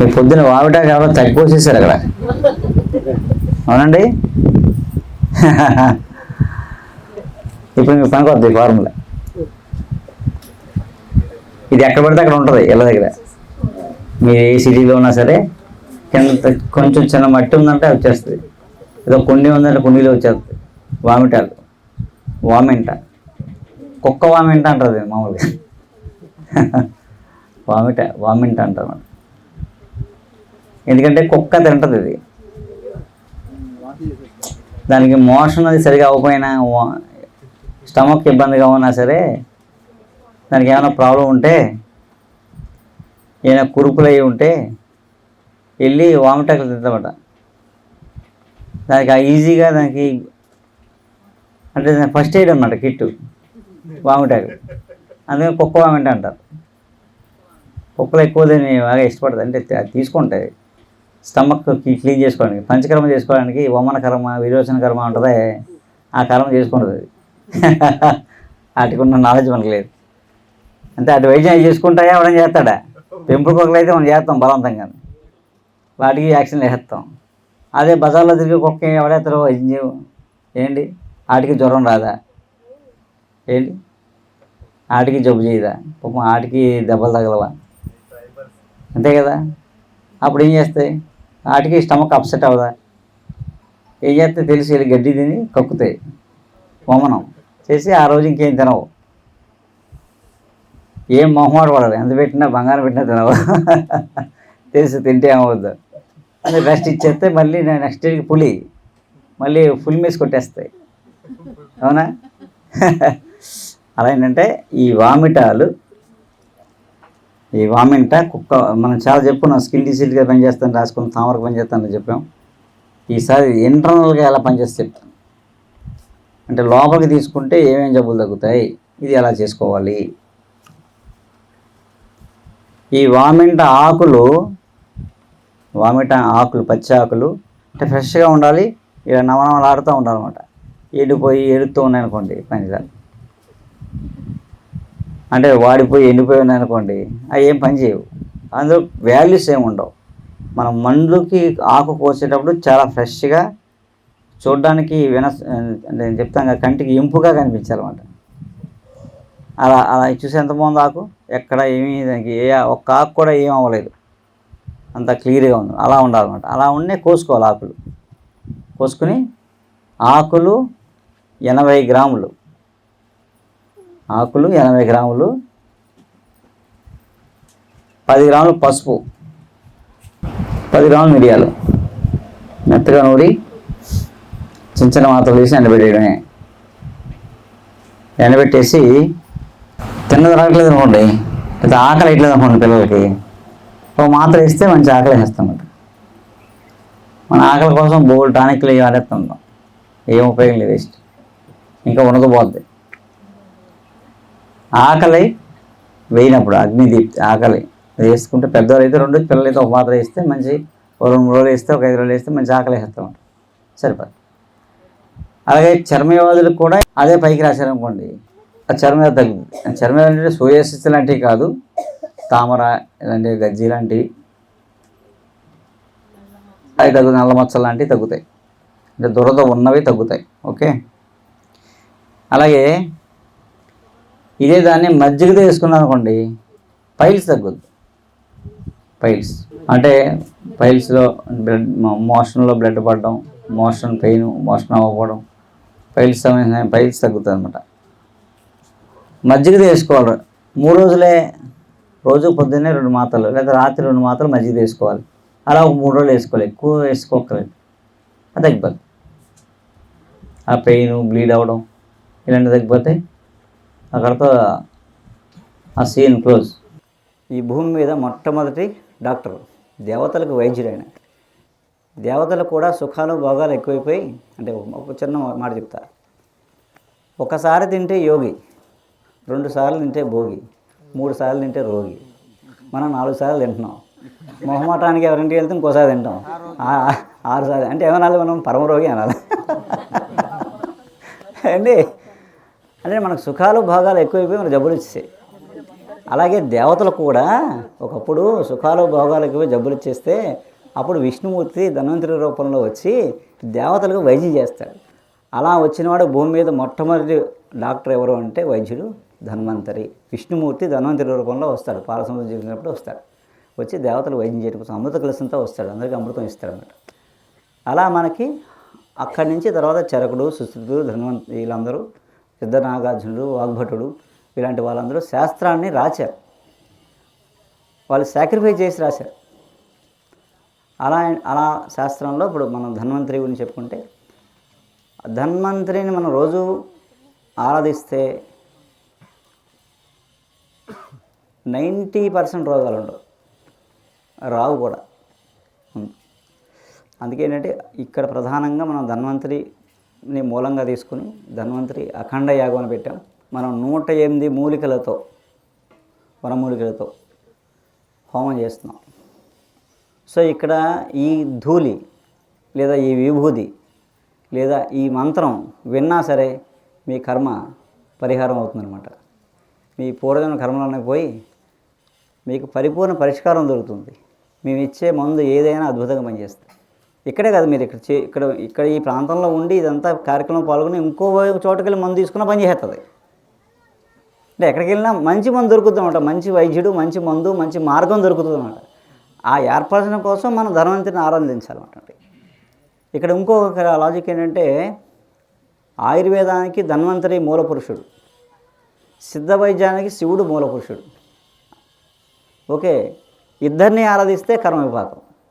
మీ పొద్దున వావిటా కాబట్టి తగ్గిపోసేసారు అక్కడ. అవునండి? ఇప్పుడు మీకు పనికి వద్దు ఫార్ములా. ఇది ఎక్కడ పడితే అక్కడ ఉంటుంది ఇళ్ళ దగ్గర. మీరు ఏ సిటీలో ఉన్నా సరే కింద కొంచెం చిన్న మట్టి ఉందంటే వచ్చేస్తుంది. ఏదో కుండీ ఉందంటే కుండీలో వచ్చేస్తుంది. వామిటాలు. వామింట. కుక్క వామింట అంటారు ఇది మామూలుగా. వామిట వామింట అంటారు. ఎందుకంటే కుక్క తింటుంది ఇది. దానికి మోషన్ అది సరిగా అవ్వకపోయినా స్టమక్ ఇబ్బందిగా ఉన్నా సరే దానికి ఏమైనా ప్రాబ్లం ఉంటే ఏమైనా కురుపులు అయి ఉంటే వెళ్ళి వామిటాకులు తింటామట. దానికి ఆ ఈజీగా దానికి అంటే ఫస్ట్ ఎయిడ్ అనమాట కిట్టు వామిటాకు. అందుకని కుక్క వామిట అంటారు. కుక్కలు ఎక్కువ దీన్ని బాగా ఇష్టపడతాయి అంటే అది తీసుకుంటాయి. స్టమక్ క్లీన్ చేసుకోవడానికి పంచకర్మ చేసుకోవడానికి వమన కర్మ విరోచన కర్మ ఉంటుంది ఆ కర్మ చేసుకుంటుంది. అది వాటికి ఉన్న నాలెడ్జ్ మనకు లేదు. అంటే అటు వైద్యం చేసుకుంటాయా ఎవడం చేస్తాడా? పెంపుడు అయితే మనం చేస్తాం బలవంతంగా వాటికి యాక్షన్ వేసేస్తాం అదే బజార్లో తిరిగి కుక్క ఎవడేస్తారో వైద్యం చేయవు. ఏంటి? ఆటికి జ్వరం రాదా? ఏంటి? ఆటికి జబ్బు చేయదా? పాపం ఆటికి దెబ్బలు తగలవా? అంతే కదా? అప్పుడు ఏం చేస్తాయి? వాటికి స్టమక్ అప్సెట్ అవుదా ఏం చేస్తే తెలిసి వెళ్ళి గడ్డి తిని కక్కుతాయి. వమనం చేసి ఆ రోజు ఇంకేం తినవు. ఏం మొహమాట పడదు ఎంత పెట్టినా బంగారం పెట్టినా తినవు. తెలిసి తింటే ఏమవుద్దు. అది రెస్ట్ ఇచ్చేస్తే మళ్ళీ నెక్స్ట్ డేకి పులి. మళ్ళీ ఫుల్ మీస్ కొట్టేస్తాయి. అవునా? అలా ఏంటంటే ఈ వామిటాలు ఈ వామింట కుక్క మనం చాలా చెప్పుకున్నాం స్కిల్ డిసీజ్గా పనిచేస్తాను రాసుకుని తామరకు పనిచేస్తానని చెప్పాం. ఈసారి ఇంటర్నల్గా ఎలా పనిచేస్తే చెప్తాను. అంటే లోపలికి తీసుకుంటే ఏమేమి జబ్బులు తగ్గుతాయి ఇది ఎలా చేసుకోవాలి. ఈ వామింట ఆకులు వామిట ఆకులు పచ్చి ఆకులు అంటే ఫ్రెష్గా ఉండాలి ఇలా నవనవలాడుతూ ఉండాలన్నమాట. ఎండిపోయి ఎడుతూ ఉన్నాయనుకోండి పనిసారి అంటే వాడిపోయి ఎండిపోయాను అనుకోండి అవి ఏం పని చేయవు. అందులో వాల్యూస్ ఏమి ఉండవు. మనం మండుకి ఆకు కోసేటప్పుడు చాలా ఫ్రెష్గా చూడడానికి విన అంటే నేను చెప్తాను కంటికి ఇంపుగా కనిపించాలన్నమాట. అలా అలా చూసి ఎంత బాగుంది ఆకు? ఎక్కడ ఏమీ దానికి ఏ ఒక్క ఆకు కూడా ఏం అవ్వలేదు. అంత క్లియర్గా ఉంది. అలా ఉండాలన్నమాట. అలా ఉండే కోసుకోవాలి ఆకులు. కోసుకుని ఆకులు ఎనభై గ్రాములు. ఆకులు ఎనభై గ్రాములు పది గ్రాములు పసుపు పది గ్రాములు మిరియాలు. మెత్తగా నూరి చిన్న చిన్న మాత్రలు వేసి ఎండబెట్టేయడమే. ఎండబెట్టేసి తిన్నది రావట్లేదు అనుకోండి లేదా ఆకలి వేయట్లేదు అనుకోండి పిల్లలకి. ఒక మాత్ర ఇస్తే మంచి ఆకలి వేస్తామంట మన ఆకలి కోసం బోల్ టానిక్లు ఇవి ఆడేస్తుంటాం ఏం ఉపయోగం లేదు వేస్ట్. ఇంకా ఉండకపోద్ది ఆకలి వేయినప్పుడు అగ్నిదీప్తి ఆకలి వేసుకుంటే పెద్దవాళ్ళు అయితే రెండు పిల్లలు అయితే ఒక మాత్ర వేస్తే మంచి ఒక రెండు రోజులు వేస్తే ఒక ఐదు రోజులు వేస్తే మంచి ఆకలి వేస్తాం సరిపోదు. అలాగే చర్మవ్యాధులకు కూడా అదే పైకి రాశారనుకోండి ఆ చర్మ తగ్గుతుంది. ఆ అంటే సూర్యశిస్తి లాంటివి కాదు తామర ఇలాంటివి గజ్జి లాంటివి. అవి తగ్గు నల్ల మచ్చలు లాంటివి తగ్గుతాయి. అంటే దురద ఉన్నవి తగ్గుతాయి ఓకే? అలాగే ఇదే దాన్ని మజ్జిగతో వేసుకున్నాం అనుకోండి పైల్స్ తగ్గుద్ది. పైల్స్. అంటే పైల్స్లో బ్లడ్ మోషన్లో బ్లడ్ పడడం మోషన్ పెయిన్ మోషన్ అవ్వకపోవడం పైల్స్ సంబంధించిన పైల్స్ తగ్గుతుంది అనమాట మజ్జిగ వేసుకోవాలి మూడు రోజులే రోజు పొద్దున్నే రెండు మాత్రలు లేదా రాత్రి రెండు మాత్రలు మజ్జిగ వేసుకోవాలి. అలా ఒక మూడు రోజులు వేసుకోవాలి. ఎక్కువ వేసుకోకలేదు అది తగ్గిపోతుంది ఆ పెయిన్ బ్లీడ్ అవ్వడం ఇలాంటివి తగ్గిపోతే అక్కడతో ఆ సీన్ క్లోజ్. ఈ భూమి మీద మొట్టమొదటి డాక్టర్ దేవతలకు వైద్యుడు ఆయన దేవతలకు కూడా సుఖాలు భోగాలు ఎక్కువైపోయి అంటే ఒక చిన్న మాట చెప్తా. ఒకసారి తింటే యోగి రెండు సార్లు తింటే భోగి మూడు సార్లు తింటే రోగి. మనం నాలుగు సార్లు తింటున్నాం. మొహమాటానికి ఎవరింటికి వెళ్తే ఇంకోసారి తింటాం. ఆరు సార్లు. అంటే ఏమనాలి మనం? పరమరోగి అనాలి. అండి అంటే మనకు సుఖాలు భోగాలు ఎక్కువైపోయి మనకు జబ్బులు ఇచ్చేసాయి అలాగే దేవతలు కూడా ఒకప్పుడు సుఖాలు భోగాలకు జబ్బులు ఇచ్చేస్తే అప్పుడు విష్ణుమూర్తి ధన్వంతరి రూపంలో వచ్చి దేవతలకు వైద్యం చేస్తాడు. అలా వచ్చినవాడు భూమి మీద మొట్టమొదటి డాక్టర్ ఎవరు అంటే వైద్యుడు ధన్వంతరి. విష్ణుమూర్తి ధన్వంతరి రూపంలో వస్తాడు. పాలసముద్రం జరిగినప్పుడు వస్తాడు. వచ్చి దేవతలు వైద్యం చేయడం కోసం అమృత కలసంతో వస్తాడు. అందరికీ అమృతం ఇస్తాడు అన్నమాట. అలా మనకి అక్కడి నుంచి తర్వాత చరకుడు సుశ్రుతుడు ధన్వంత వీళ్ళందరూ సిద్ధనాగార్జునుడు వాగ్భటుడు ఇలాంటి వాళ్ళందరూ శాస్త్రాన్ని రాశారు. వాళ్ళు సాక్రిఫై చేసి రాశారు. అలా అలా శాస్త్రంలో ఇప్పుడు మనం ధన్వంతరి గురించి చెప్పుకుంటే ధన్వంతరిని మనం రోజు ఆరాధిస్తే నైంటీ పర్సెంట్ రోగాలు ఉండవు. రావు కూడా. అందుకే ఏంటంటే ఇక్కడ ప్రధానంగా మనం ని మూలంగా తీసుకుని ధన్వంతరి అఖండ యాగం పెట్టాం. మనం నూట ఎనిమిది మూలికలతో వనమూలికలతో హోమం చేస్తున్నాం. సో ఇక్కడ ఈ ధూళి లేదా ఈ విభూది లేదా ఈ మంత్రం విన్నా సరే మీ కర్మ పరిహారం అవుతుందన్నమాట. మీ పూర్వజన్మ కర్మలోనే పోయి మీకు పరిపూర్ణ పరిష్కారం దొరుకుతుంది. మేము ఇచ్చే మందు ఏదైనా అద్భుతంగా పనిచేస్తుంది. ఇక్కడే కదా మీరు ఇక్కడ ఇక్కడ ఇక్కడ ఈ ప్రాంతంలో ఉండి ఇదంతా కార్యక్రమం పాల్గొని ఇంకో చోటుకెళ్ళి మందు తీసుకున్న పని చేస్తుంది అంటే ఎక్కడికి వెళ్ళినా మంచి మందు దొరుకుతుంది అనమాట మంచి వైద్యుడు మంచి మందు మంచి మార్గం దొరుకుతుంది అనమాట ఆ ఏర్పరచడం కోసం మనం ధనవంతుని ఆరాధించాలన్నమాట. ఇక్కడ ఇంకొక లాజిక్ ఏంటంటే ఆయుర్వేదానికి ధన్వంతరి మూల పురుషుడు సిద్ధ వైద్యానికి శివుడు మూల పురుషుడు ఓకే. ఇద్దరిని ఆరాధిస్తే కర్మ విభాగం